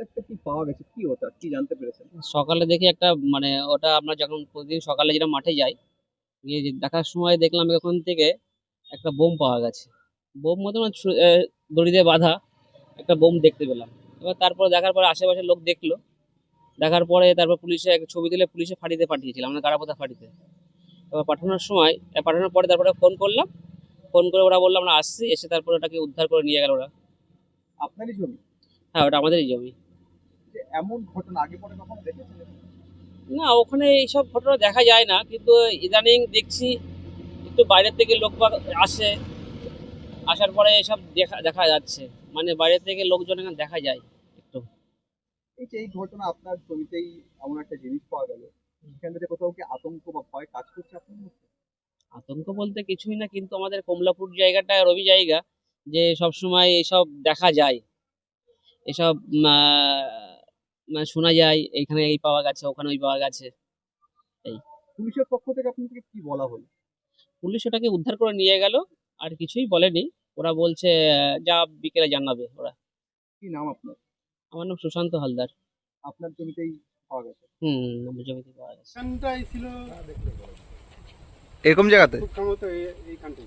একটা কি পাওয়া গেছে কি ওটা? কি জানতে পেরেছেন? সকালে দেখি একটা মানে ওটা আমরা যখন প্রতিদিন সকালে যেটা মাঠে যাই গিয়ে দেখার সময় দেখলাম ওখান থেকে একটা বোম পাওয়া গেছে। বোম মতো মানে দড়ি দিয়ে বাঁধা একটা বোম দেখতে পেলাম। এবার তারপর দেখার পরে আশেপাশের লোক দেখল। দেখার পরে তারপর পুলিশে এক ছবি তুলে পুলিশে ফাঁড়িতে পাঠিয়েছিলাম মানে গাড়াপোতা ফাঁড়িতে। এবার পাঠানোর সময় পাঠানোর পরে তারপরে ফোন করলাম। ফোন করে ওরা বলল আমরা আসছি এসে তারপরে ওটাকে উদ্ধার করে নিয়ে গেল ওরা। আপনারই জমি? হ্যাঁ ওটা আমাদেরই জমি। এমন ঘটনা আগে পরে কখনো দেখেছিলেন না ওখানে এইসব ঘটনা দেখা যায় না কিন্তু ইদানিং দেখছি একটু বাইরের থেকে লোক আসে আসার পরে এসব দেখা দেখা যাচ্ছে। মানে বাইরে থেকে লোকজন এখানে দেখা যায় একটু। এই যে এই ঘটনা আপনার জমিতেই এমন একটা জিনিস পাওয়া গেল সেখান থেকে কোথাও কি আতঙ্ক বা ভয় কাজ করছে আপনার আতঙ্ক বলতে কিছুই না কিন্তু আমাদের কমলাপুর জায়গাটা রবি জায়গা যে সব সময় এসব দেখা যায়। এসব আহ, মানে শোনা যায় এইখানে এই পাওয়া গেছে ওখানে ওই পাওয়া গেছে। এই। পুলিশের পক্ষ থেকে আপনাদেরকে কি বলা হলো? পুলিশ ওটাকে উদ্ধার করে নিয়ে গেল আর কিছুই বলেনি। ওরা বলছে আহ, যা বিকেলে জানাবে ওরা। কি নাম আপনার? আমার নাম সুশান্ত হালদার। আপনার জমিতেই পাওয়া গেছে? হুম আমার জমিতে পাওয়া গেছে। এখানটাই ছিল। এরকম জায়গাতে? খুব সম্ভবত এই- এইখানটাই।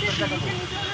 Gracias.